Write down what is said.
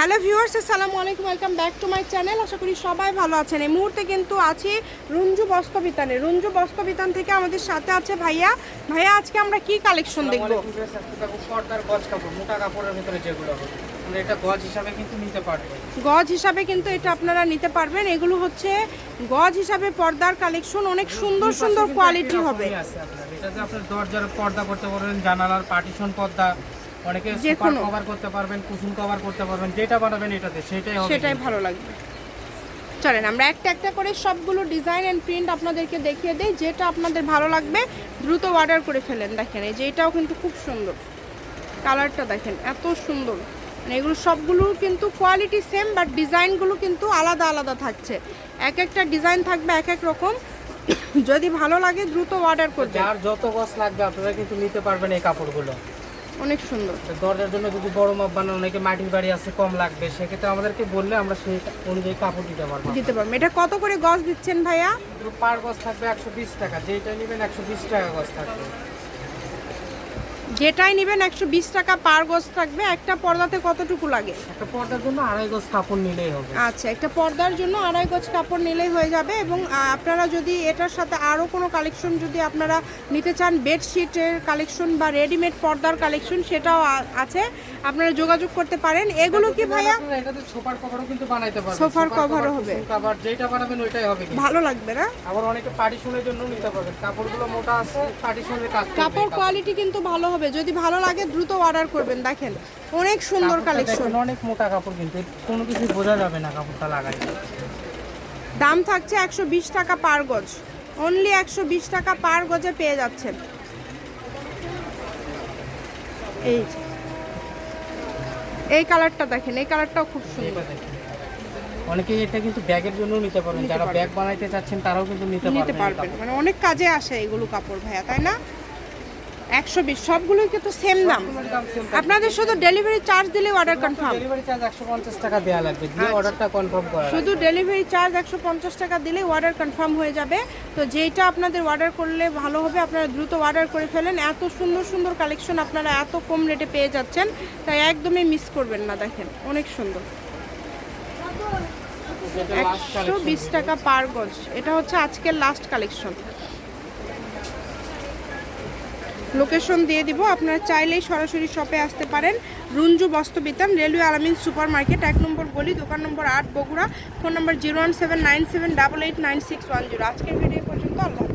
Hello viewers আসসালামু আলাইকুম welcome back to my channel. আশা করি সবাই ভালো আছেন। এই মুহূর্তে কিন্তু আছি রুঞ্জু বস্ত্রবিতানে। রুঞ্জু বস্ত্রবিতান থেকে আমাদের সাথে আছে ভাইয়া। ভাইয়া আজকে আমরা কি কালেকশন দেখব? পর্দার গজ কাপড় মোটা কাপড়ের ভিতরে যেগুলো এটা গজ হিসাবে কিন্তু নিতে পারব। গজ হিসাবে কিন্তু এটা আপনারা নিতে পারবেন। এগুলো হচ্ছে গজ হিসাবে পর্দার কালেকশন। অনেক সুন্দর সুন্দর কোয়ালিটি হবে। এটাতে আপনার দরজার পর্দা করতে পারবেন জানালার পার্টিশন পর্দা অনেকে সুপার কভার করতে পারবেন কুসুম কভার করতে পারবেন যেটা বানাবেন এটাতে সেটাই হবে সেটাই ভালো লাগবে। চলেন আমরা একটা একটা করে সবগুলো ডিজাইন অ্যান্ড প্রিন্ট আপনাদেরকে দেখিয়ে দিই যেটা আপনাদের ভালো লাগবে দ্রুত অর্ডার করে ফেলেন। দেখেন এই যে এটাও কিন্তু খুব সুন্দর। কালারটা দেখেন এত সুন্দর। মানে এগুলো সবগুলো কিন্তু কোয়ালিটি সেম বাট ডিজাইনগুলো কিন্তু আলাদা আলাদা থাকছে। এক একটা ডিজাইন থাকবে এক এক রকম। যদি ভালো লাগে দ্রুত অর্ডার করবেন। যার যত গজ লাগবে আপনারা কিন্তু নিতে পারবেন এই কাপড়গুলো। অনেক সুন্দর। দরজার জন্য যদি বড় মাপ বানানো অনেকে মাটির বাড়ি আছে কম লাগবে? সেক্ষেত্রে আমাদেরকে বললে আমরা সেই অনুযায়ী কাপড় দিতে পারব। দিতে পারব। এটা কত করে গজ দিচ্ছেন ভাইয়া? পার গজ থাকবে একশো বিশ টাকা। যেটা নেবেন একশো বিশ টাকা গজ থাকবে। যেটাই নেবেন একশো বিশ টাকা পার গজ থাকবে। একটা পর্দাতে কতটুকু লাগে? একটা পর্দার জন্য আড়াই গজ কাপড় নিলেই হবে। আচ্ছা একটা পর্দার জন্য আড়াই গজ কাপড় নিলেই হয়ে যাবে এবং আপনারা যদি এটার সাথে আরও কোনো কালেকশন যদি আপনারা নিতে চান বেডশিটের কালেকশন বা রেডিমেড পর্দার কালেকশন সেটাও আছে আপনারা যোগাযোগ করতে পারেন। এগুলো কি ভাইয়া? এটাতে সোফার কভারও কিন্তু বানাইতে পারবেন। সোফার কভারও হবে। কভার যেটা বানাবেন ওইটাই হবে ভালো লাগবে না? আবার অনেকে পার্টিশনের জন্য নিতে পারবেন। কাপড়গুলো মোটা আছে পার্টিশনের কাজ কাপড় কোয়ালিটি কিন্তু ভালো হবে। যদি ভালো লাগে দ্রুত অর্ডার করবেন। দেখেন অনেক সুন্দর কালেকশন অনেক মোটা কাপড় কিন্তু কোনো কিছু বোঝা যাবে না কাপড়টা লাগাই দাম থাকছে একশো বিশ টাকা পার গজ। অনলি একশো বিশ টাকা পার গজে পেয়ে যাচ্ছেন। এই এই কালারটা দেখেন এই কালারটাও খুব সুন্দর। অনেকে এটা কিন্তু ব্যাগের জন্য নিতে পারবেন যারা ব্যাগ বানাইতে চাচ্ছেন তারাও কিন্তু নিতে পারবেন মানে অনেক কাজে আসে এগুলো কাপড় ভাইয়া তাই না? একশো বিশ সবগুলোই কিন্তু সেম দাম। আপনাদের শুধু ডেলিভারি চার্জ দিলে অর্ডার কনফার্ম ডেলিভারি চার্জ একশো পঞ্চাশ টাকা দেওয়া লাগবে। দিয়ে। অর্ডারটা কনফার্ম করা শুধু ডেলিভারি চার্জ একশো পঞ্চাশ টাকা দিলেই অর্ডার কনফার্ম হয়ে যাবে। তো যেইটা আপনাদের অর্ডার করলে ভালো হবে আপনারা দ্রুত অর্ডার করে ফেলেন। এত সুন্দর সুন্দর কালেকশন আপনারা এত কম রেটে পেয়ে যাচ্ছেন তাই একদমই মিস করবেন না দেখেন অনেক সুন্দর। একশো বিশ টাকা পার গজ। এটা হচ্ছে আজকের লাস্ট কালেকশন লোকেশন দিয়ে দিব। আপনারা চাইলেই সরাসরি শপে আসতে পারেন। Runju Bastrabitan, railway Alamin super market এক নম্বর গলি, দোকান নম্বর আট, Bogura. Phone number zero one seven nine seven double eight nine six one zero আজকের ভিডিও পর্যন্ত, আল্লাহ।